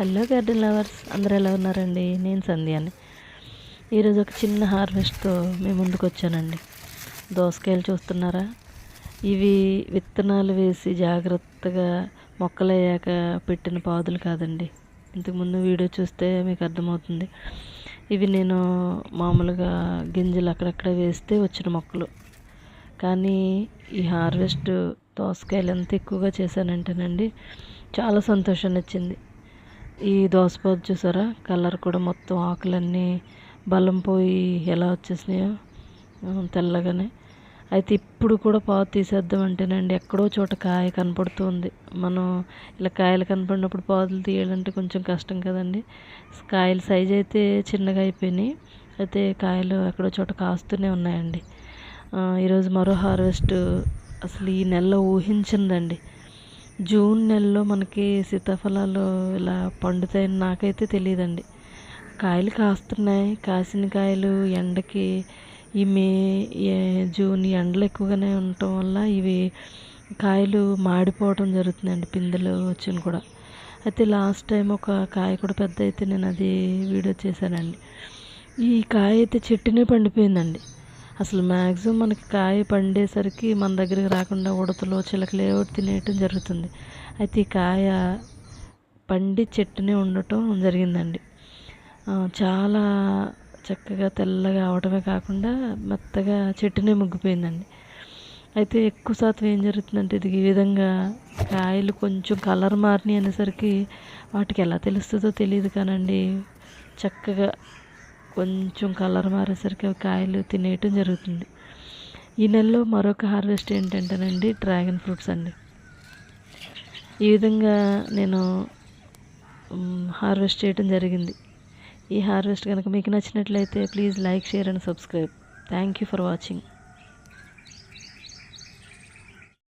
Hello garden lovers అందరూ ఎలా ఉన్నారండి? నేను సంధ్యాని. ఈరోజు ఒక చిన్న హార్వెస్ట్తో మీ ముందుకు వచ్చానండి. దోసకాయలు చూస్తున్నారా? ఇవి విత్తనాలు వేసి జాగ్రత్తగా మొక్కలయ్యాక పెట్టిన పాదులు కాదండి. ఇంతకుముందు వీడియో చూస్తే మీకు అర్థమవుతుంది. ఇవి నేను మామూలుగా గింజలు అక్కడక్కడ వేస్తే వచ్చిన మొక్కలు. కానీ ఈ హార్వెస్ట్ దోసకాయలు ఎంత ఎక్కువగా చేశానంటేనండి చాలా సంతోషాన్ని ఇచ్చింది ఈ దోసపాదు చూసారా? కలర్ కూడా మొత్తం ఆకులన్నీ బలం పోయి ఎలా వచ్చేసినాయో తెల్లగానే. అయితే ఇప్పుడు కూడా పావు తీసేద్దాం అంటేనండి ఎక్కడో చోట కాయ కనపడుతుంది. మనం ఇలా కాయలు కనపడినప్పుడు పాదులు తీయాలంటే కొంచెం కష్టం కదండి. కాయల సైజ్ అయితే చిన్నగా అయిపోయినాయి. అయితే కాయలు ఎక్కడో చోట కాస్తూనే ఉన్నాయండి. ఈరోజు మరో హార్వెస్ట్ అసలు ఈ నెలలో ఊహించిందండి జూన్ నెలలో మనకి సీతాఫలాలు ఇలా పండుతాయని నాకైతే తెలియదండి కాయలు కాస్తున్నాయి. కాసిన కాయలు ఎండకి ఈ మే జూన్ ఎండలు ఎక్కువగానే ఉండటం వల్ల ఇవి కాయలు మాడిపోవడం జరుగుతుందండి పిందెలు వచ్చిన కూడా. అయితే లాస్ట్ టైం ఒక కాయ కూడా పెద్ద అయితే నేను అది వీడియో చేశానండి. ఈ కాయ అయితే చెట్టునే పండిపోయిందండి. అసలు మ్యాక్సిమం మనకి కాయ పండేసరికి మన దగ్గరికి రాకుండా ఉడతలు చిలకలు ఏవో తినేయటం జరుగుతుంది. అయితే ఈ కాయ పండి చెట్టునే ఉండటం జరిగిందండి. చాలా చక్కగా తెల్లగా అవడమే కాకుండా మెత్తగా చెట్టునే ముగ్గిపోయిందండి. అయితే ఎక్కువ శాతం ఏం జరుగుతుందంటే ఇది ఈ విధంగా కాయలు కొంచెం కలర్ మారినాయి అనేసరికి వాటికి ఎలా తెలుస్తుందో తెలియదు కానండి. చక్కగా కొంచెం కలర్ మారేసరికి అవి కాయలు తినేయటం జరుగుతుంది. ఈ నెలలో మరొక హార్వెస్ట్ ఏంటంటేనండి డ్రాగన్ ఫ్రూట్స్ అండి. ఈ విధంగా నేను హార్వెస్ట్ చేయటం జరిగింది. ఈ హార్వెస్ట్ కనుక మీకు నచ్చినట్లయితే please like share and subscribe. Thank you for watching.